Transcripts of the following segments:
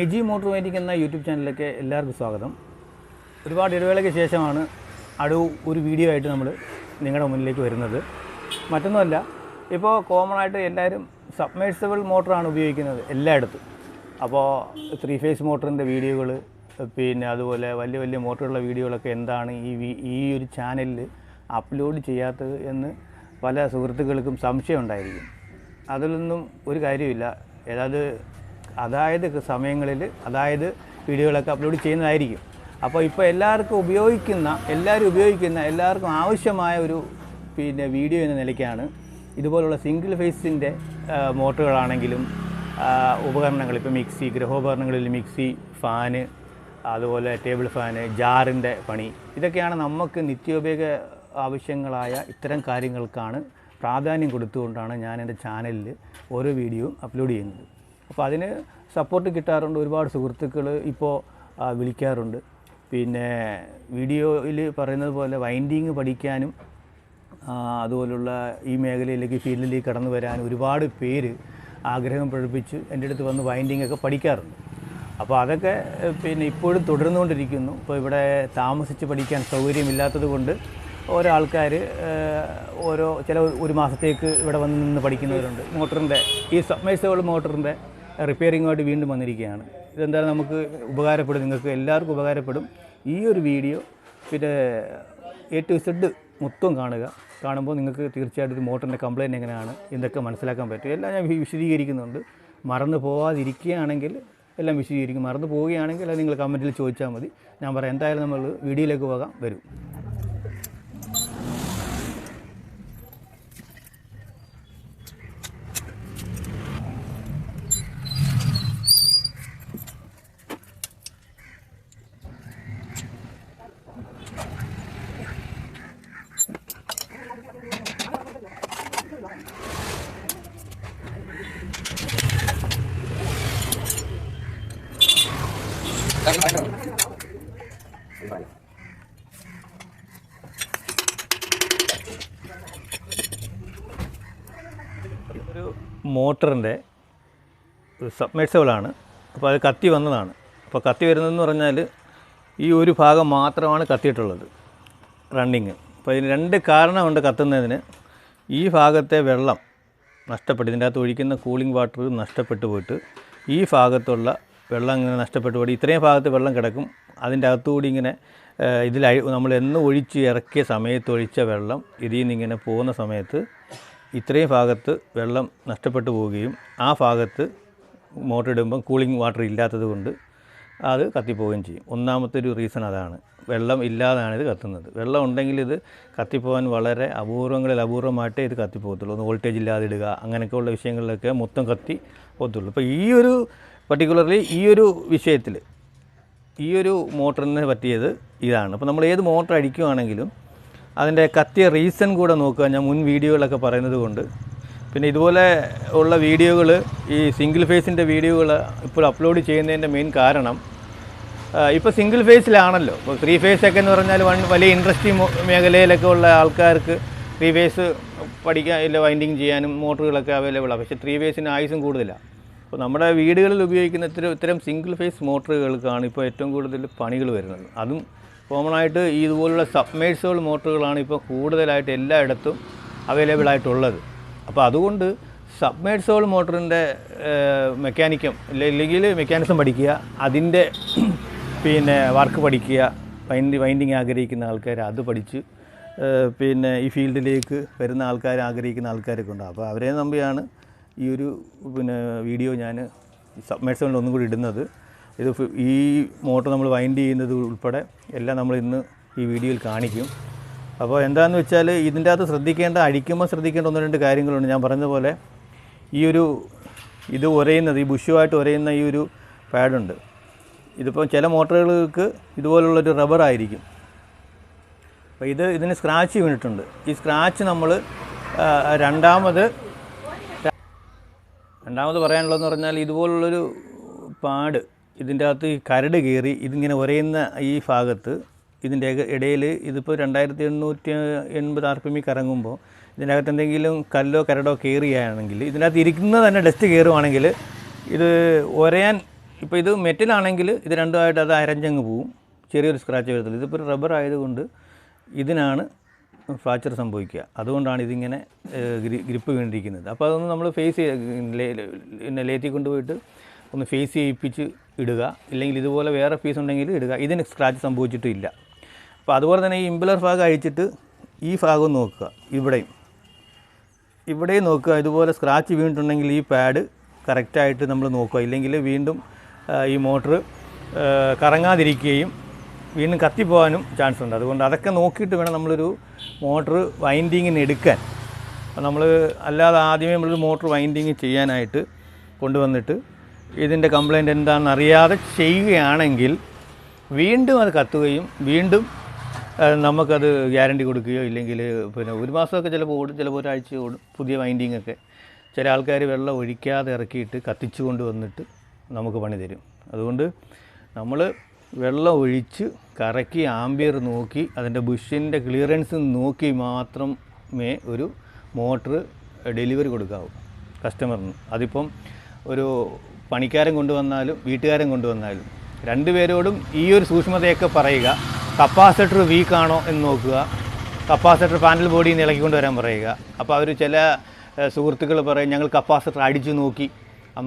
നെജി motor എന്ന YouTube ചാനലിലേക്ക് എല്ലാവർക്കും സ്വാഗതം. ഒരുപാട് ഇടവേളയ്ക്ക് ശേഷമാണ് അടു ഒരു വീഡിയോ ആയിട്ട് നമ്മൾ നിങ്ങളുടെ മുന്നിലേക്ക് വരുന്നത്. മറ്റൊന്നുമല്ല ഇപ്പോൾ കോമൺ ആയിട്ട് എല്ലാവരും സബ്മേഴ്സിബിൾ മോട്ടറാണ് ഉപയോഗിക്കുന്നത് എല്ലായിടത്തും. അപ്പോൾ ത്രീ ഫേസ് മോട്ടറിന്റെ വീഡിയോകൾ പിന്നെ അതുപോലെ വലിയ വലിയ മോട്ടറുള്ള വീഡിയോകളൊക്കെ എന്താണ് ഈ ഈ ഒരു ചാനലിൽ അപ്ലോഡ് ചെയ്യാത്തത് എന്ന് പല സുഹൃത്തുക്കൾക്കും സംശയം ഉണ്ടായിരിക്കും. അതിലൊന്നും ഒരു കാര്യമില്ല ഏതായത് അതായത് സമയങ്ങളിൽ അതായത് വീഡിയോകളൊക്കെ അപ്ലോഡ് ചെയ്യുന്നതായിരിക്കും. അപ്പോൾ ഇപ്പോൾ എല്ലാവർക്കും ഉപയോഗിക്കുന്ന എല്ലാവരും ഉപയോഗിക്കുന്ന എല്ലാവർക്കും ആവശ്യമായ ഒരു പിന്നെ വീഡിയോ എന്ന നിലയ്ക്കാണ് ഇതുപോലുള്ള സിംഗിൾ ഫേസിന്റെ മോട്ടറുകളാണെങ്കിലും ഉപകരണങ്ങൾ ഇപ്പോൾ മിക്സി ഗൃഹോപകരണങ്ങളിൽ മിക്സി ഫാന് അതുപോലെ ടേബിൾ ഫാന് ജാറിന്റെ പണി. ഇതൊക്കെയാണ് നമുക്ക് നിത്യോപയോഗ ആവശ്യങ്ങളായ ഇത്തരം കാര്യങ്ങൾക്കാണ് പ്രാധാന്യം കൊടുത്തുകൊണ്ടാണ് ഞാൻ എന്റെ ചാനലിൽ ഓരോ വീഡിയോ അപ്ലോഡ് ചെയ്യുന്നത്. അപ്പോൾ അതിന് സപ്പോർട്ട് കിട്ടാറുണ്ട് ഒരുപാട് സുഹൃത്തുക്കൾ ഇപ്പോൾ വിളിക്കാറുണ്ട്. പിന്നെ വീഡിയോയിൽ പറയുന്നത് പോലെ വൈൻഡിങ് പഠിക്കാനും അതുപോലുള്ള ഈ മേഖലയിലേക്ക് ഫീൽഡിലേക്ക് കടന്നു വരാൻ ഒരുപാട് പേര് ആഗ്രഹം പ്രകടിപ്പിച്ച് എന്റെ അടുത്ത് വന്ന് വൈൻഡിങ് ഒക്കെ പഠിക്കാറുണ്ട്. അപ്പോൾ അതൊക്കെ പിന്നെ ഇപ്പോഴും തുടർന്നുകൊണ്ടിരിക്കുന്നു. ഇപ്പോൾ ഇവിടെ താമസിച്ച് പഠിക്കാൻ സൗകര്യമില്ലാത്തത് കൊണ്ട് ഓരോ ആൾക്കാർ ഓരോ ചില ഒരു മാസത്തേക്ക് ഇവിടെ വന്ന് നിന്ന് പഠിക്കുന്നവരുണ്ട്. മോട്ടറിന്റെ ഈ സബ്മേഴ്സബിൾ മോട്ടറിന്റെ റിപ്പയറിങ്ങുമായിട്ട് വീണ്ടും വന്നിരിക്കുകയാണ്. ഇതെന്തായാലും നമുക്ക് ഉപകാരപ്പെടും. നിങ്ങൾക്ക് എല്ലാവർക്കും ഉപകാരപ്പെടും. ഈ ഒരു വീഡിയോ പിന്നെ എ ടു സെഡ് മൊത്തം കാണുക. കാണുമ്പോൾ നിങ്ങൾക്ക് തീർച്ചയായിട്ടും ഒരു മോട്ടറിന്റെ കംപ്ലയിന്റ് എങ്ങനെയാണ് എന്തൊക്കെ മനസ്സിലാക്കാൻ പറ്റും എല്ലാം ഞാൻ വിശദീകരിക്കുന്നുണ്ട്. മറന്നു പോവാതിരിക്കുകയാണെങ്കിൽ എല്ലാം വിശദീകരിക്കും. മറന്നു പോവുകയാണെങ്കിൽ അത് നിങ്ങൾ കമന്റിൽ ചോദിച്ചാൽ മതി. ഞാൻ പറയാം എന്തായാലും നമ്മൾ വീഡിയോയിലേക്ക് പോകാം. വരും. ഒരു മോട്ടറിന്റെ സബ്മേഴ്സബിളാണ്. അപ്പോൾ അത് കത്തി വന്നതാണ്. അപ്പോൾ കത്തി വരുന്നതെന്ന് പറഞ്ഞാൽ ഈ ഒരു ഭാഗം മാത്രമാണ് കത്തിയിട്ടുള്ളത് റണ്ണിങ്. അപ്പോൾ ഇതിന് രണ്ട് കാരണമുണ്ട് കത്തുന്നതിന്. ഈ ഭാഗത്തെ വെള്ളം നഷ്ടപ്പെട്ട് ഇതിന്റെ അകത്ത് ഒഴിക്കുന്ന കൂളിംഗ് വാട്ടർ നഷ്ടപ്പെട്ടു പോയിട്ട് ഈ ഭാഗത്തുള്ള വെള്ളം ഇങ്ങനെ നഷ്ടപ്പെട്ടു പോയി. ഇത്രയും ഭാഗത്ത് വെള്ളം കിടക്കും. അതിന്റെ അകത്തുകൂടി ഇങ്ങനെ ഇതിൽ നമ്മൾ എന്ന് ഒഴിച്ച് ഇറക്കിയ സമയത്ത് ഒഴിച്ച വെള്ളം ഇതിൽ നിന്ന് ഇങ്ങനെ പോകുന്ന സമയത്ത് ഇത്രയും ഭാഗത്ത് വെള്ളം നഷ്ടപ്പെട്ടു പോവുകയും ആ ഭാഗത്ത് മോട്ടർ ഇടുമ്പം കൂളിംഗ് വാട്ടർ ഇല്ലാത്തത് കൊണ്ട് അത് കത്തിപ്പോവുകയും ചെയ്യും. ഒന്നാമത്തെ ഒരു റീസൺ അതാണ്. വെള്ളം ഇല്ലാതാണ് ഇത് കത്തുന്നത്. വെള്ളം ഉണ്ടെങ്കിൽ ഇത് കത്തിപ്പോകാൻ വളരെ അപൂർവങ്ങളിൽ അപൂർവമായിട്ടേ ഇത് കത്തിപ്പോകത്തുള്ളൂ. ഒന്ന് വോൾട്ടേജ് ഇല്ലാതെ ഇടുക അങ്ങനെയൊക്കെയുള്ള വിഷയങ്ങളിലൊക്കെ മൊത്തം കത്തി പോകത്തുള്ളൂ. അപ്പോൾ ഈ ഒരു പർട്ടിക്കുലർലി ഈ ഒരു വിഷയത്തിൽ ഈ ഒരു മോട്ടറിന് പറ്റിയത് ഇതാണ്. അപ്പോൾ നമ്മൾ ഏത് മോട്ടർ അടിക്കുകയാണെങ്കിലും അതിന്റെ കത്തിയ റീസൺ കൂടെ നോക്കുക. ഞാൻ മുൻ വീഡിയോകളൊക്കെ പറയുന്നത് കൊണ്ട്. പിന്നെ ഇതുപോലെ ഉള്ള വീഡിയോകൾ ഈ സിംഗിൾ ഫേസിന്റെ വീഡിയോകൾ ഇപ്പോൾ അപ്ലോഡ് ചെയ്യുന്നതിന്റെ മെയിൻ കാരണം ഇപ്പോൾ സിംഗിൾ ഫേസിലാണല്ലോ ഇപ്പോൾ ത്രീ ഫേസ് ഒക്കെ എന്ന് പറഞ്ഞാൽ വൺ വലിയ ഇൻഡസ്ട്രി മേഖലയിലൊക്കെ ഉള്ള ആൾക്കാർക്ക് ത്രീ ഫേസ് പഠിക്കാൻ ഇല്ല വൈൻഡിങ് ചെയ്യാനും മോട്ടറുകളൊക്കെ അവൈലബിളാണ് പക്ഷേ ത്രീ ഫേസിന് ആയുസും കൂടുതലാണ് അപ്പോൾ നമ്മുടെ വീടുകളിൽ ഉപയോഗിക്കുന്ന ഇത്തരം ഇത്തരം സിംഗിൾ ഫേസ് മോട്ടറുകൾക്കാണ് ഇപ്പോൾ ഏറ്റവും കൂടുതൽ പണികൾ വരുന്നത്. അതും കോമൺ ആയിട്ട് ഇതുപോലുള്ള സബ്മേഴ്സുകൾ മോട്ടറുകളാണ് ഇപ്പോൾ കൂടുതലായിട്ട് എല്ലായിടത്തും അവൈലബിൾ ആയിട്ടുള്ളത്. അപ്പോൾ അതുകൊണ്ട് സബ്മേഴ്സോൾ മോട്ടറിന്റെ മെക്കാനിക്കം അല്ലെങ്കിൽ മെക്കാനിസം പഠിക്കുക അതിന്റെ പിന്നെ വർക്ക് പഠിക്കുക വൈൻഡി വൈൻഡിങ് ആഗ്രഹിക്കുന്ന ആൾക്കാർ അത് പഠിച്ച് പിന്നെ ഈ ഫീൽഡിലേക്ക് വരുന്ന ആൾക്കാർ ആഗ്രഹിക്കുന്ന ആൾക്കാരൊക്കെ ഉണ്ട്. അപ്പോൾ അവരെ നമ്പിയാണ് ഈ ഒരു പിന്നെ വീഡിയോ ഞാൻ സബ്മേഴ്സോളിൽ ഒന്നും കൂടി ഇടുന്നത്. ഇത് ഈ മോട്ടോർ നമ്മൾ വൈൻഡ് ചെയ്യുന്നത് ഉൾപ്പെടെ എല്ലാം നമ്മൾ ഇന്ന് ഈ വീഡിയോയിൽ കാണിക്കും. അപ്പോൾ എന്താണെന്ന് വെച്ചാൽ ഇതിന്റെ അകത്ത് ശ്രദ്ധിക്കേണ്ട അഴിക്കുമ്പോൾ ശ്രദ്ധിക്കേണ്ട ഒന്ന് രണ്ട് കാര്യങ്ങളുണ്ട്. ഞാൻ പറഞ്ഞ പോലെ ഈ ഒരു ഇത് ഉരയുന്നത് ഈ ബുഷുമായിട്ട് ഉരയുന്ന ഈ ഒരു പാഡുണ്ട്. ഇതിപ്പോൾ ചില മോട്ടറുകൾക്ക് ഇതുപോലുള്ളൊരു റബ്ബർ ആയിരിക്കും. അപ്പോൾ ഇത് ഇതിന് സ്ക്രാച്ച് വീണിട്ടുണ്ട് ഈ സ്ക്രാച്ച് നമ്മൾ രണ്ടാമത് രണ്ടാമത് പറയാനുള്ളതെന്ന് പറഞ്ഞാൽ ഇതുപോലുള്ളൊരു പാട് ഇതിന്റെ അകത്ത് കരട് കയറി ഇതിങ്ങനെ ഉരയുന്ന ഈ ഭാഗത്ത് ഇതിന്റെ ഇടയിൽ ഇതിപ്പോൾ രണ്ടായിരത്തി എണ്ണൂറ്റി എൺപത് ആർ പി എമ്മിൽ കറങ്ങുമ്പോൾ ഇതിന്റെ അകത്ത് എന്തെങ്കിലും കല്ലോ കരടോ കയറിയാണെങ്കിൽ ഇതിനകത്ത് ഇരിക്കുന്ന തന്നെ ഡസ്റ്റ് കയറുവാണെങ്കിൽ ഇത് ഉരയാൻ ഇപ്പോൾ ഇത് മെറ്റലാണെങ്കിൽ ഇത് രണ്ടുമായിട്ട് അത് അരഞ്ഞങ്ങ് പോവും. ചെറിയൊരു സ്ക്രാച്ച് വരത്തില്ല ഇതിപ്പോൾ റബ്ബർ ആയതുകൊണ്ട് ഇതിനാണ് ഫ്രാക്ചർ സംഭവിക്കുക. അതുകൊണ്ടാണ് ഇതിങ്ങനെ ഗ്രിപ്പ് വീണ്ടിരിക്കുന്നത് അപ്പോൾ അതൊന്ന് നമ്മൾ ഫേസ് പിന്നെ ലേറ്റി കൊണ്ടുപോയിട്ട് ഒന്ന് ഫേസ് ചെയ്യിപ്പിച്ച് ഇടുക. ഇല്ലെങ്കിൽ ഇതുപോലെ വേറെ പീസ് ഉണ്ടെങ്കിൽ ഇടുക. ഇതിന് സ്ക്രാച്ച് സംഭവിച്ചിട്ടില്ല. അപ്പോൾ അതുപോലെ തന്നെ ഈ ഇമ്പലർ ഭാഗം അഴിച്ചിട്ട് ഈ ഭാഗം നോക്കുക. ഇവിടെയും. ഇവിടെയും നോക്കുക. ഇതുപോലെ സ്ക്രാച്ച് വീണിട്ടുണ്ടെങ്കിൽ ഈ പാഡ് കറക്റ്റായിട്ട് നമ്മൾ നോക്കുക. ഇല്ലെങ്കിൽ വീണ്ടും ഈ മോട്ടർ കറങ്ങാതിരിക്കുകയും വീണ്ടും കത്തിപ്പോകാനും ചാൻസ് ഉണ്ട്. അതുകൊണ്ട് അതൊക്കെ നോക്കിയിട്ട് വേണം നമ്മളൊരു മോട്ടർ വൈൻഡിങ്ങിന് എടുക്കാൻ. അപ്പോൾ നമ്മൾ അല്ലാതെ ആദ്യമേ നമ്മളൊരു മോട്ടർ വൈൻഡിങ് ചെയ്യാനായിട്ട് കൊണ്ടുവന്നിട്ട് ഇതിന്റെ കംപ്ലൈന്റ് എന്താണെന്ന് അറിയാതെ ചെയ്യുകയാണെങ്കിൽ വീണ്ടും അത് കത്തുകയും വീണ്ടും നമുക്കത് ഗ്യാരണ്ടി കൊടുക്കുകയോ ഇല്ലെങ്കിൽ പിന്നെ ഒരു മാസമൊക്കെ ചിലപ്പോൾ ഓടും ചിലപ്പോൾ ഒരാഴ്ച ഓടും പുതിയ വൈൻഡിങ് ഒക്കെ. ചില ആൾക്കാർ വെള്ളം ഒഴിക്കാതെ ഇറക്കിയിട്ട് കത്തിച്ചു കൊണ്ട് വന്നിട്ട് നമുക്ക് പണി തരും. അതുകൊണ്ട് നമ്മൾ വെള്ളം ഒഴിച്ച് കറക്കി ആംബിയർ നോക്കി അതിന്റെ ബുഷിന്റെ ക്ലിയറൻസ് നോക്കി മാത്രമേ ഒരു മോട്ടർ ഡെലിവറി കൊടുക്കാവൂ കസ്റ്റമറിന്. അതിപ്പം ഒരു പണിക്കാരൻ കൊണ്ടുവന്നാലും വീട്ടുകാരൻ കൊണ്ടുവന്നാലും രണ്ടുപേരോടും ഈ ഒരു സൂക്ഷ്മതയൊക്കെ പറയുക കപ്പാസിറ്റർ വീക്കാണോ എന്ന് നോക്കുക കപ്പാസിറ്റർ പാനൽ ബോഡിയിൽ നിന്ന് ഇളക്കിക്കൊണ്ട് വരാൻ പറയുക. അപ്പോൾ അവർ ചില സുഹൃത്തുക്കൾ പറയും ഞങ്ങൾ കപ്പാസിറ്റർ അടിച്ചു നോക്കി.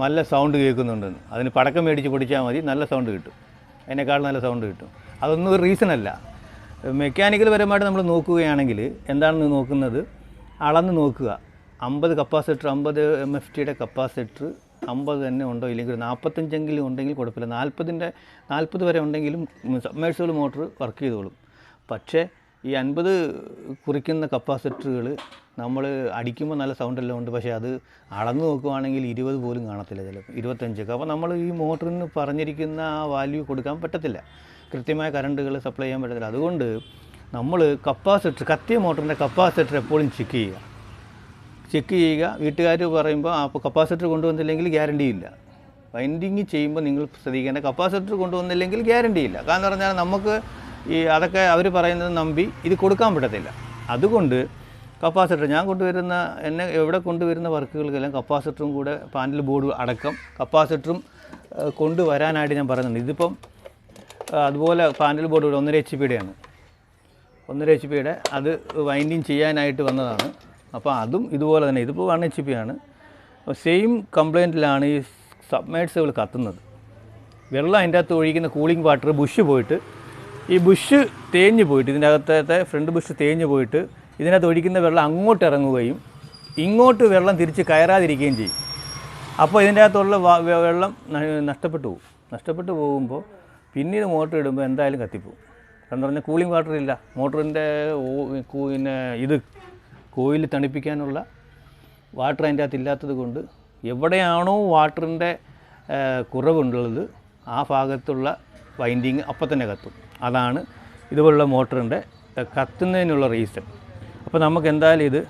നല്ല സൗണ്ട് കേൾക്കുന്നുണ്ടെന്ന്. അതിന് പടക്കം മേടിച്ച് പൊടിച്ചാൽ മതി നല്ല സൗണ്ട് കിട്ടും. അതിനേക്കാൾ നല്ല സൗണ്ട് കിട്ടും. അതൊന്നും ഒരു റീസൺ അല്ല. മെക്കാനിക്കൽ പരമായിട്ട് നമ്മൾ നോക്കുകയാണെങ്കിൽ എന്താണെന്ന് നോക്കുന്നത്? അളന്ന് നോക്കുക. അമ്പത് കപ്പാസിറ്റർ അമ്പത് എം എഫ് ടിയുടെ കപ്പാസിറ്റർ അമ്പത് തന്നെ ഉണ്ടോ? ഇല്ലെങ്കിൽ ഒരു നാൽപ്പത്തഞ്ചെങ്കിലും ഉണ്ടെങ്കിൽ കുഴപ്പമില്ല. നാൽപ്പതിന്റെ നാൽപ്പത് വരെ ഉണ്ടെങ്കിലും സബ്മേഴ്സിബിൾ മോട്ടർ വർക്ക് ചെയ്തോളും. പക്ഷേ ഈ അൻപത് കുറിക്കുന്ന കപ്പാസിറ്ററുകൾ നമ്മൾ അടിക്കുമ്പോൾ നല്ല സൗണ്ട് എല്ലാം ഉണ്ട്. പക്ഷേ അത് അളന്ന് നോക്കുവാണെങ്കിൽ ഇരുപത് പോലും കാണത്തില്ല ചിലപ്പോൾ ഇരുപത്തഞ്ചൊക്കെ അപ്പോൾ നമ്മൾ ഈ മോട്ടറിന് പറഞ്ഞിരിക്കുന്ന ആ വാല്യൂ കൊടുക്കാൻ പറ്റത്തില്ല. കൃത്യമായ കറണ്ടുകൾ സപ്ലൈ ചെയ്യാൻ പറ്റത്തില്ല. അതുകൊണ്ട് നമ്മൾ കപ്പാസിറ്റർ കത്തിയ മോട്ടറിന്റെ കപ്പാസിറ്റർ എപ്പോഴും ചെക്ക് ചെയ്യുക. ചെക്ക് ചെയ്യുക. വീട്ടുകാർ പറയുമ്പോൾ അപ്പോൾ കപ്പാസിറ്റർ കൊണ്ടുവന്നില്ലെങ്കിൽ ഗ്യാരണ്ടി ഇല്ല. വൈൻഡിങ് ചെയ്യുമ്പോൾ നിങ്ങൾ ശ്രദ്ധിക്കേണ്ട കപ്പാസിറ്റർ കൊണ്ടുവന്നില്ലെങ്കിൽ ഗ്യാരണ്ടി ഇല്ല. കാരണം പറഞ്ഞാൽ നമുക്ക് ഈ അതൊക്കെ അവർ പറയുന്നത് നമ്പി ഇത് കൊടുക്കാൻ പറ്റത്തില്ല അതുകൊണ്ട് കപ്പാസിറ്റർ ഞാൻ കൊണ്ടുവരുന്ന എന്നെ എവിടെ കൊണ്ടുവരുന്ന വർക്കുകൾക്കെല്ലാം കപ്പാസിറ്ററും കൂടെ പാനൽ ബോർഡ് അടക്കം കപ്പാസിറ്ററും കൊണ്ടുവരാനായിട്ട് ഞാൻ പറയുന്നുണ്ട്. ഇതിപ്പം അതുപോലെ പാനൽ ബോർഡ് കൂടെ ഒന്നര എച്ച് പിയുടെയാണ്. ഒന്നര എച്ച് പിയുടെ അത് വൈൻഡിങ് ചെയ്യാനായിട്ട് വന്നതാണ്. അപ്പോൾ അതും ഇതുപോലെ തന്നെ ഇതിപ്പോൾ വൺ എച്ച് പി ആണ്. സെയിം കംപ്ലൈന്റിലാണ് ഈ സബ്മേഴ്സുകൾ കത്തുന്നത്. വെള്ളം അതിന്റെ അകത്ത് ഒഴിക്കുന്ന കൂളിംഗ് വാട്ടർ ബുഷ് പോയിട്ട് ഈ ബുഷ് തേഞ്ഞു പോയിട്ട് ഇതിന്റെ അകത്തത്തെ ഫ്രണ്ട് ബുഷ് തേഞ്ഞു പോയിട്ട് ഇതിനകത്ത് ഒഴിക്കുന്ന വെള്ളം അങ്ങോട്ട് ഇറങ്ങുകയും ഇങ്ങോട്ട് വെള്ളം തിരിച്ച് കയറാതിരിക്കുകയും ചെയ്യും. അപ്പോൾ ഇതിന്റെ അകത്തുള്ള വെള്ളം നഷ്ടപ്പെട്ടു പോകും. നഷ്ടപ്പെട്ടു പോകുമ്പോൾ പിന്നീട് മോട്ടർ ഇടുമ്പോൾ എന്തായാലും കത്തിപ്പോവും കാരണം പറഞ്ഞാൽ കൂളിംഗ് വാട്ടർ ഇല്ല. മോട്ടറിന്റെ പിന്നെ ഇത് കോയിൽ തണുപ്പിക്കാനുള്ള വാട്ടർ അതിന്റെ അകത്ത് ഇല്ലാത്തത് കൊണ്ട് എവിടെയാണോ വാട്ടറിന്റെ കുറവുണ്ടുള്ളത് ആ ഭാഗത്തുള്ള വൈൻഡിങ് അപ്പം തന്നെ കത്തും. അതാണ് ഇതുപോലുള്ള മോട്ടറിന്റെ കത്തുന്നതിനുള്ള റീസൺ. അപ്പോൾ നമുക്ക് എന്തായാലും ഇത്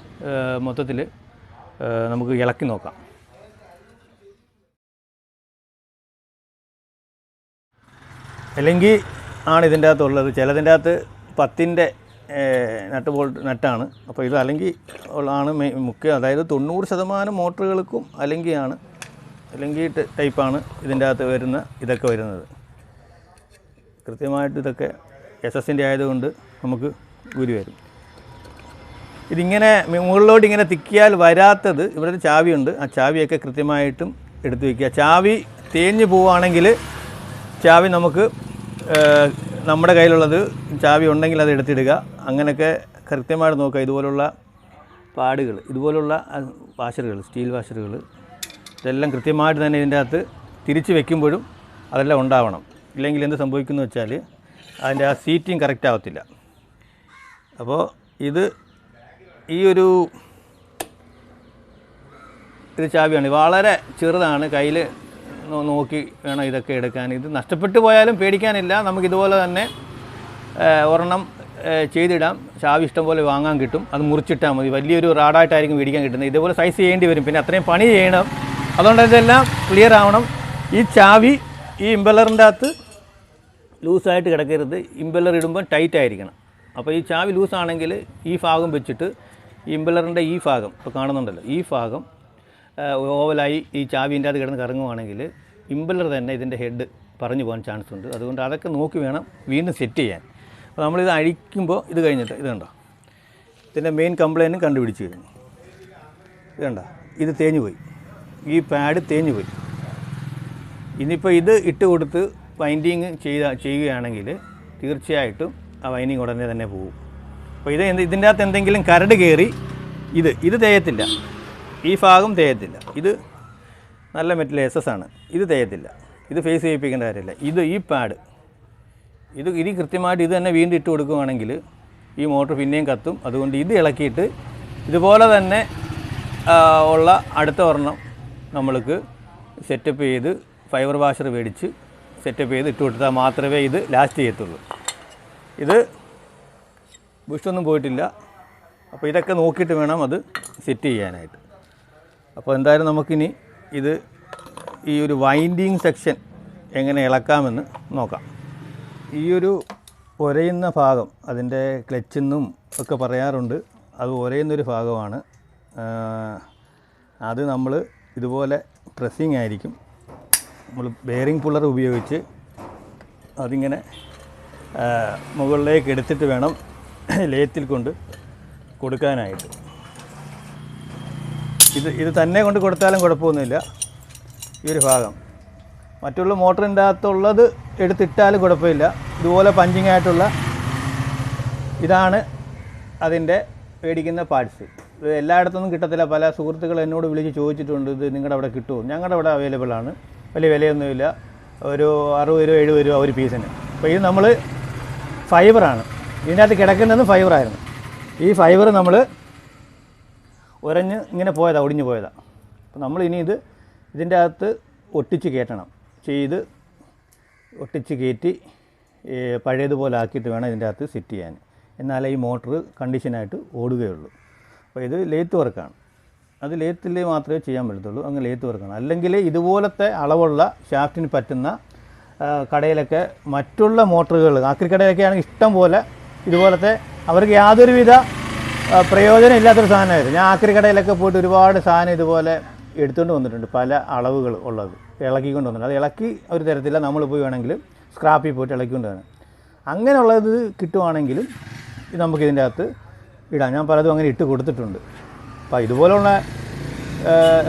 മൊത്തത്തിൽ നമുക്ക് ഇളക്കി നോക്കാം. അല്ലെങ്കിൽ ആണ് ഇതിന്റെ അകത്തുള്ളത് ചിലതിന്റെ അകത്ത് പത്തിന്റെ നട്ട് ബോൾട്ട് നട്ടാണ്. അപ്പോൾ ഇത് അല്ലെങ്കിൽ മെ- മുഖ്യ അതായത് തൊണ്ണൂറ് ശതമാനം മോട്ടറുകൾക്കും ആണ് അല്ലെങ്കിൽ ടൈപ്പാണ് ഇതിന്റെ അകത്ത് വരുന്ന ഇതൊക്കെ വരുന്നത്. കൃത്യമായിട്ട് ഇതൊക്കെ എസ് എസിന്റെ ആയതുകൊണ്ട് നമുക്ക് ഗുരു വരും. ഇതിങ്ങനെ മുകളിലോട്ട് ഇങ്ങനെ തിക്കിയാൽ വരാത്തത് ഇവിടെ ഒരു ചാവിയുണ്ട്. ആ ചാവിയൊക്കെ കൃത്യമായിട്ടും എടുത്തു വയ്ക്കുക. ചാവി തേഞ്ഞു പോവുകയാണെങ്കിൽ ചാവി നമുക്ക് നമ്മുടെ കയ്യിലുള്ളത് ചാവി ഉണ്ടെങ്കിൽ അത് എടുത്തിടുക. അങ്ങനെയൊക്കെ കൃത്യമായിട്ട് നോക്കുക. ഇതുപോലുള്ള പാടുകൾ ഇതുപോലുള്ള വാഷറുകൾ സ്റ്റീൽ വാഷറുകൾ ഇതെല്ലാം കൃത്യമായിട്ട് തന്നെ ഇതിന്റെ അകത്ത് തിരിച്ച് വെക്കുമ്പോഴും അതെല്ലാം ഉണ്ടാവണം. ഇല്ലെങ്കിൽ എന്ത് സംഭവിക്കുന്നു വെച്ചാൽ അതിന്റെ ആ സീറ്റിങ് കറക്റ്റ് ആവത്തില്ല. അപ്പോൾ ഇത് ഈ ഒരു ഇത് ചാവിയാണ്. വളരെ ചെറുതാണ്. കയ്യിൽ നോക്കി വേണം ഇതൊക്കെ എടുക്കാൻ. ഇത് നഷ്ടപ്പെട്ടു പോയാലും പേടിക്കാനില്ല. നമുക്ക് ഇതുപോലെ തന്നെ ഒരെണ്ണം ചെയ്തിടാം. ചാവി ഇഷ്ടം പോലെ വാങ്ങാൻ കിട്ടും. അത് മുറിച്ചിട്ടാൽ മതി. വലിയൊരു റാഡായിട്ടായിരിക്കും മേടിക്കാൻ കിട്ടുന്നത്. ഇതുപോലെ സൈസ് ചെയ്യേണ്ടി വരും. പിന്നെ അത്രയും പണി ചെയ്യണം. അതുകൊണ്ട് ഇതെല്ലാം ക്ലിയർ ആവണം. ഈ ചാവി ഈ ഇമ്പലറിന്റെ അകത്ത് ലൂസായിട്ട് കിടക്കരുത്. ഇമ്പല്ലർ ഇടുമ്പോൾ ടൈറ്റ് ആയിരിക്കണം. അപ്പോൾ ഈ ചാവി ലൂസാണെങ്കിൽ ഈ ഭാഗം വെച്ചിട്ട് ഈ ഇമ്പല്ലറിന്റെ ഈ ഭാഗം ഇപ്പോൾ കാണുന്നുണ്ടല്ലോ ഈ ഭാഗം ഓവലായി ഈ ചാവിന്റെ അകത്ത് കിടന്ന് കറങ്ങുവാണെങ്കിൽ ഇമ്പലർ തന്നെ ഇതിന്റെ ഹെഡ് പറഞ്ഞു പോകാൻ ചാൻസ് ഉണ്ട്. അതുകൊണ്ട് അതൊക്കെ നോക്കി വേണം വീണ്ടും സെറ്റ് ചെയ്യാൻ. അപ്പോൾ നമ്മളിത് അഴിക്കുമ്പോൾ ഇത് കഴിഞ്ഞിട്ട് ഇത് കണ്ടോ? ഇതിന്റെ മെയിൻ കംപ്ലയിന്റും കണ്ടുപിടിച്ച് കഴിഞ്ഞു. ഇത് കണ്ടോ? ഇത് തേഞ്ഞു പോയി. ഈ പാഡ് തേഞ്ഞു പോയി. ഇനിയിപ്പോൾ ഇത് ഇട്ട് കൊടുത്ത് വൈൻഡിങ് ചെയ്ത ചെയ്യുകയാണെങ്കിൽ തീർച്ചയായിട്ടും ആ വൈൻഡിങ് ഉടനെ തന്നെ പോകും. അപ്പോൾ ഇത് ഇതിന്റെ അകത്ത് എന്തെങ്കിലും കരട് കയറി ഇത് ഇത് തേയത്തില്ല. ഈ ഭാഗം തേയത്തില്ല. ഇത് നല്ല മെറ്റൽ എസ് എസ് ആണ്. ഇത് തേയത്തില്ല. ഇത് ഫേസ് ചെയ്യിപ്പിക്കേണ്ട കാര്യമില്ല. ഇത് ഈ പാഡ് ഇത് ഇത് കൃത്യമായിട്ട് ഇത് തന്നെ വീണ്ടും ഇട്ട് കൊടുക്കുകയാണെങ്കിൽ ഈ മോട്ടർ പിന്നെയും കത്തും. അതുകൊണ്ട് ഇത് ഇളക്കിയിട്ട് ഇതുപോലെ തന്നെ ഉള്ള അടുത്ത ഒരെണ്ണം നമ്മൾക്ക് സെറ്റപ്പ് ചെയ്ത് ഫൈബർ വാഷർ മേടിച്ച് സെറ്റപ്പ് ചെയ്ത് ഇട്ട് കൊടുത്താൽ മാത്രമേ ഇത് ലാസ്റ്റ് ചെയ്യത്തുള്ളൂ. ഇത് ബുഷൊന്നും പോയിട്ടില്ല. അപ്പോൾ ഇതൊക്കെ നോക്കിയിട്ട് വേണം അത് സെറ്റ് ചെയ്യാനായിട്ട്. അപ്പോൾ എന്തായാലും നമുക്കിനി ഇത് ഈ ഒരു വൈൻഡിങ് സെക്ഷൻ എങ്ങനെ ഇളക്കാമെന്ന് നോക്കാം. ഈ ഒരു ഒരയുന്ന ഭാഗം അതിന്റെ ക്ലച്ചെന്നും ഒക്കെ പറയാറുണ്ട്. അത് ഒരയുന്നൊരു ഭാഗമാണ്. അത് നമ്മൾ ഇതുപോലെ പ്രസ്സിങ് ആയിരിക്കും. നമ്മൾ ബെയറിംഗ് പുള്ളർ ഉപയോഗിച്ച് അതിങ്ങനെ മുകളിലേക്ക് എടുത്തിട്ട് വേണം ലേത്തിൽ കൊണ്ട് കൊടുക്കാനായിട്ട്. ഇത് ഇത് തന്നെ കൊണ്ട് കൊടുത്താലും കുഴപ്പമൊന്നുമില്ല. ഈ ഒരു ഭാഗം. മറ്റുള്ള മോട്ടറിന്റെ അകത്തുള്ളത് എടുത്തിട്ടാലും കുഴപ്പമില്ല. ഇതുപോലെ പഞ്ചിങ് ആയിട്ടുള്ള ഇതാണ് അതിന്റെ മേടിക്കുന്ന പാർട്സ് ഇത് എല്ലായിടത്തൊന്നും കിട്ടത്തില്ല. പല സുഹൃത്തുക്കൾ എന്നോട് വിളിച്ച് ചോദിച്ചിട്ടുണ്ട് ഇത് നിങ്ങളുടെ അവിടെ കിട്ടുമോ? ഞങ്ങളുടെ അവിടെ അവൈലബിൾ ആണ്. വലിയ വിലയൊന്നുമില്ല. ഒരു അറുപത് രൂപ എഴുപത് രൂപ ഒരു പീസിന്. അപ്പോൾ ഇത് നമ്മൾ ഫൈബറാണ്. ഇതിനകത്ത് കിടക്കുന്നത് ഫൈബറായിരുന്നു. ഈ ഫൈബർ നമ്മൾ ഉരഞ്ഞ് ഇങ്ങനെ പോയതാണ് ഒടിഞ്ഞു പോയതാണ് അപ്പോൾ നമ്മൾ ഇനി ഇത് ഇതിന്റെ അകത്ത് ഒട്ടിച്ച് കയറ്റണം. ചെയ്ത് ഒട്ടിച്ച് കയറ്റി പഴയതുപോലെ ആക്കിയിട്ട് വേണം ഇതിന്റെ അകത്ത് സെറ്റ് ചെയ്യാൻ. എന്നാലേ ഈ മോട്ടർ കണ്ടീഷനായിട്ട് ഓടുകയുള്ളൂ. അപ്പോൾ ഇത് ലേത്ത് വർക്കാണ്. അത് ലേത്തിൽ മാത്രമേ ചെയ്യാൻ പറ്റത്തുള്ളൂ. അങ്ങനെ ലേത്ത് വർക്കാണ് അല്ലെങ്കിൽ ഇതുപോലത്തെ അളവുള്ള ഷാഫ്റ്റിന് പറ്റുന്ന കടയിലൊക്കെ മറ്റുള്ള മോട്ടറുകൾ ആക്രി കടയിലൊക്കെ ആണെങ്കിൽ ഇഷ്ടം പോലെ ഇതുപോലത്തെ അവർക്ക് യാതൊരുവിധ പ്രയോജനം ഇല്ലാത്തൊരു സാധനമായിരുന്നു. ഞാൻ ആക്രി കടയിലൊക്കെ പോയിട്ട് ഒരുപാട് സാധനം ഇതുപോലെ എടുത്തുകൊണ്ട് വന്നിട്ടുണ്ട്. പല അളവുകൾ ഉള്ളത്. ഇളക്കിക്കൊണ്ട് വന്നിട്ടുണ്ട്. അത് ഇളക്കി ഒരു തരത്തില്ല നമ്മൾ പോയി വേണമെങ്കിൽ സ്ക്രാപ്പിൽ പോയിട്ട് ഇളക്കിക്കൊണ്ട് വേണം അങ്ങനെയുള്ളത് കിട്ടുവാണെങ്കിലും നമുക്കിതിന്റെ അകത്ത് ഇടാം. ഞാൻ പലതും അങ്ങനെ ഇട്ട് കൊടുത്തിട്ടുണ്ട്. അപ്പോൾ ഇതുപോലുള്ള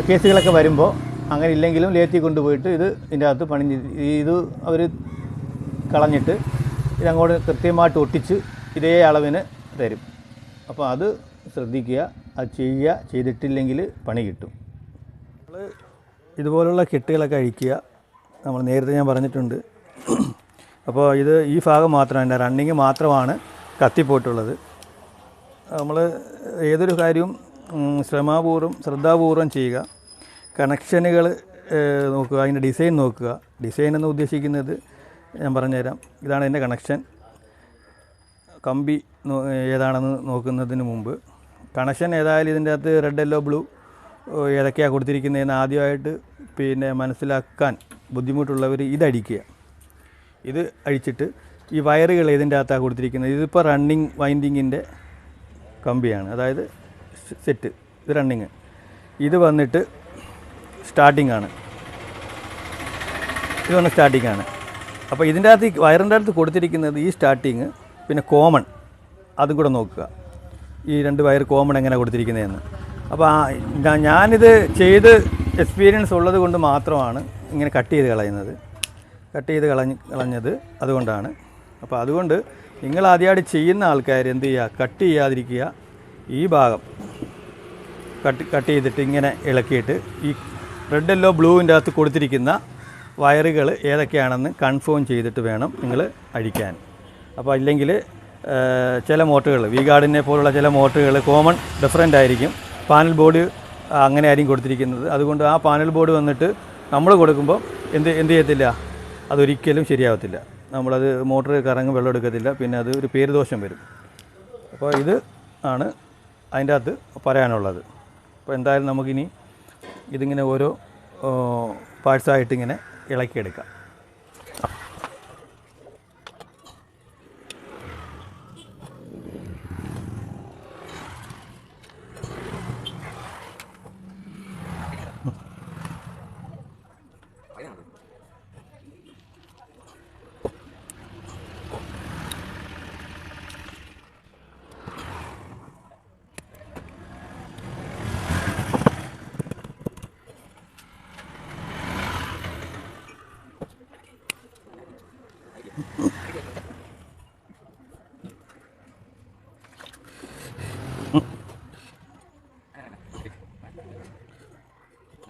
കേസുകളൊക്കെ വരുമ്പോൾ അങ്ങനെ ഇല്ലെങ്കിലും ലേത്തി കൊണ്ടുപോയിട്ട് ഇത് ഇതിന്റെ അകത്ത് പണി ഇത് അവർ കളഞ്ഞിട്ട് ഇതങ്ങോട്ട് കൃത്യമായിട്ട് ഒട്ടിച്ച് ഇതേ അളവിന് തരും. അപ്പോൾ അത് ശ്രദ്ധിക്കുക അത് ചെയ്യുക ചെയ്തിട്ടില്ലെങ്കിൽ പണി കിട്ടും. നമ്മൾ ഇതുപോലുള്ള കെട്ടുകളൊക്കെ അഴിക്കുക. നമ്മൾ നേരത്തെ ഞാൻ പറഞ്ഞിട്ടുണ്ട്. അപ്പോൾ ഇത് ഈ ഭാഗം മാത്രമല്ല റണ്ണിങ് മാത്രമാണ് കത്തിപ്പോയിട്ടുള്ളത്. നമ്മൾ ഏതൊരു കാര്യവും ഉം, ശ്രമാപൂർവം ശ്രദ്ധാപൂർവം ചെയ്യുക. കണക്ഷനുകൾ നോക്കുക. അതിന്റെ ഡിസൈൻ നോക്കുക. ഡിസൈൻ എന്ന് ഉദ്ദേശിക്കുന്നത് ഞാൻ പറഞ്ഞുതരാം. ഇതാണ് എന്റെ കണക്ഷൻ. കമ്പി ഏതാണെന്ന് നോക്കുന്നതിന് മുമ്പ്. കണക്ഷൻ ഏതായാലും ഇതിന്റെ അകത്ത് റെഡ് യെല്ലോ ബ്ലൂ ഏതൊക്കെയാണ് കൊടുത്തിരിക്കുന്നതെന്ന് ആദ്യമായിട്ട് പിന്നെ മനസ്സിലാക്കാൻ ബുദ്ധിമുട്ടുള്ളവർ ഇതടിക്കുക ഇത് അഴിച്ചിട്ട് ഈ വയറുകൾ ഇതിന്റെ അകത്താണ് കൊടുത്തിരിക്കുന്നത്? ഇതിപ്പോൾ റണ്ണിങ് വൈൻഡിങ്ങിന്റെ കമ്പിയാണ്. അതായത് സെറ്റ് ഇത് റണ്ണിങ് ഇത് വന്നിട്ട് സ്റ്റാർട്ടിംഗ് ആണ്. ഇത് വന്ന് സ്റ്റാർട്ടിംഗ് ആണ്. അപ്പോൾ ഇതിന്റെ അകത്ത് വയറിന്റെ അടുത്ത് കൊടുത്തിരിക്കുന്നത് ഈ സ്റ്റാർട്ടിങ് പിന്നെ കോമൺ അതും കൂടെ നോക്കുക. ഈ രണ്ട് വയർ കോമൺ എങ്ങനെ കൊടുത്തിരിക്കുന്നതെന്ന്. അപ്പോൾ ഞാനിത് ചെയ്ത് എക്സ്പീരിയൻസ് ഉള്ളത് കൊണ്ട് മാത്രമാണ് ഇങ്ങനെ കട്ട് ചെയ്ത് കളയുന്നത്. കട്ട് ചെയ്ത് കളഞ്ഞ് കളഞ്ഞത് അതുകൊണ്ടാണ്. അപ്പോൾ അതുകൊണ്ട് നിങ്ങൾ ആദ്യമായിട്ട് ചെയ്യുന്ന ആൾക്കാർ എന്ത് ചെയ്യുക? കട്ട് ചെയ്യാതിരിക്കുക. ഈ ഭാഗം കട്ട് കട്ട് ചെയ്തിട്ട് ഇങ്ങനെ ഇളക്കിയിട്ട് ഈ റെഡ് യെല്ലോ ബ്ലൂവിന്റെ അകത്ത് കൊടുത്തിരിക്കുന്ന വയറുകൾ ഏതൊക്കെയാണെന്ന് കൺഫേം ചെയ്തിട്ട് വേണം നിങ്ങൾ അഴിക്കാൻ. അപ്പോൾ ഇല്ലെങ്കിൽ ചില മോട്ടറുകൾ വി ഗാർഡിനെ പോലുള്ള ചില മോട്ടറുകൾ കോമൺ ഡിഫറന്റ് ആയിരിക്കും. പാനൽ ബോർഡ് അങ്ങനെ ആയിരിക്കും കൊടുത്തിരിക്കുന്നത്. അതുകൊണ്ട് ആ പാനൽ ബോർഡ് വന്നിട്ട് നമ്മൾ കൊടുക്കുമ്പോൾ എന്ത് എന്ത് ചെയ്യത്തില്ല? അതൊരിക്കലും ശരിയാവത്തില്ല. നമ്മളത് മോട്ടർ കറങ്ങും വെള്ളം എടുക്കത്തില്ല. പിന്നെ അത് ഒരു പേരുദോഷം വരും. അപ്പോൾ ഇത് ആണ് അതിന്റെ അകത്ത് പറയാനുള്ളത്. അപ്പോൾ എന്തായാലും നമുക്കിനി ഇതിങ്ങനെ ഓരോ പാർട്സായിട്ട് ഇങ്ങനെ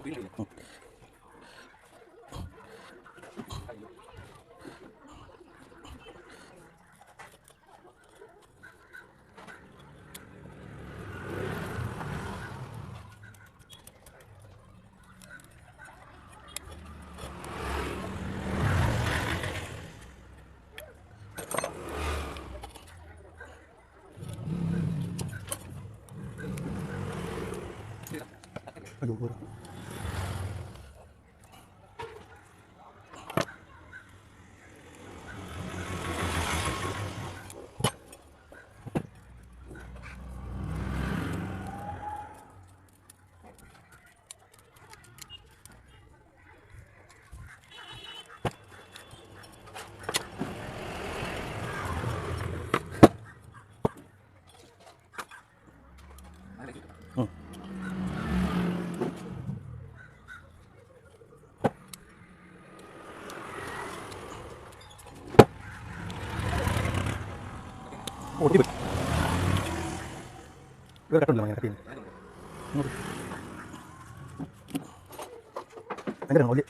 ഇളക്കിയെടുക്കാം ഓടി ഇത് കട്ടുണ്ടല്ലോ അങ്ങനെ കട്ടി ഭയങ്കര വലിയ